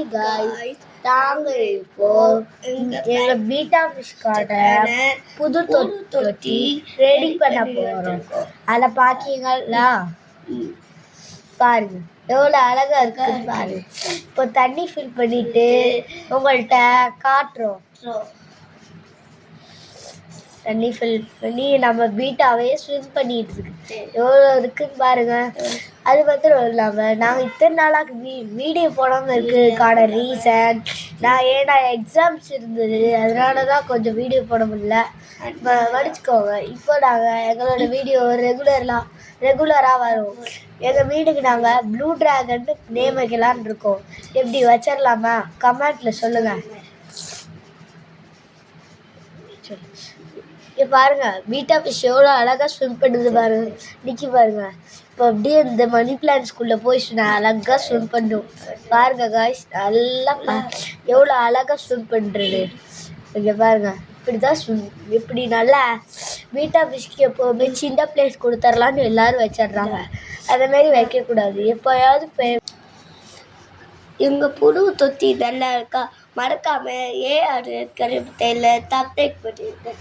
Hi guys நாங்கள் இப்போ எங்க பீட்டா ஃபிஷ் கார்ட புது தொட்டி ரெடி பண்ண போறோம். அதை பாத்தீங்களா? பாருங்க. எவ்வளோ அழகா இருக்குன்னு பாருங்க. இப்போ தண்ணி ஃபில் பண்ணிட்டு உங்கள்கிட்ட காட்டுறோம். தண்ணி ஃபில் பண்ணி நம்ம பீட்டாவே ஸ்விம் பண்ணிட்டு இருக்கு எவ்வளோ இருக்குன்னு பாருங்க. அது மாத்திரம் இல்லாமல் நாங்கள் இத்தனை நாளாக வீ வீடியோ போடாமல் இருக்கிறதுக்கான ரீசன் நான் ஏன்னா எக்ஸாம்ஸ் இருந்தது. அதனால தான் கொஞ்சம் வீடியோ போட முடியல. ம- மன்னிச்சுக்கோங்க. இப்போ நாங்கள் எங்களோட வீடியோ ரெகுலர்லாம் ரெகுலராக வரும். எங்கள் வீட்டுக்கு நாங்கள் ப்ளூ ட்ராகன் நேம் வைக்கலான்னு இருக்கோம். எப்படி வச்சிடலாமா கமெண்ட்டில் சொல்லுங்கள் இங்கே பாருங்க பீட்டா ஃபிஷ் எவ்வளோ அழகாக ஸ்விம் பண்ணுது பாருங்க. நிக்கி பாருங்க. இப்போ அப்படியே இந்த மணி பிளான்ஸ்குள்ளே போய் நான் அழகாக ஸ்விம் பண்ணும். பாருங்க காய்ஸ் நல்லா பா எவ்வளோ அழகாக ஸ்விம் பண்ணுறது இங்கே பாருங்க இப்படி தான் ஸ்விம் இப்படி நல்லா பீட்டா ஃபிஷ்க்கு எப்போவுமே சின்ன பிளேஸ் கொடுத்துர்லான்னு எல்லாரும் வச்சிடுறாங்க. அதை மாதிரி வைக்கக்கூடாது. எப்போயாவது எங்கள் புழு தொத்தி நல்லா இருக்கா? மறக்காம ஏ ஆறு கருப்பத்தையில் சப்ஸ்கிரைப் பண்ணிருக்கேன்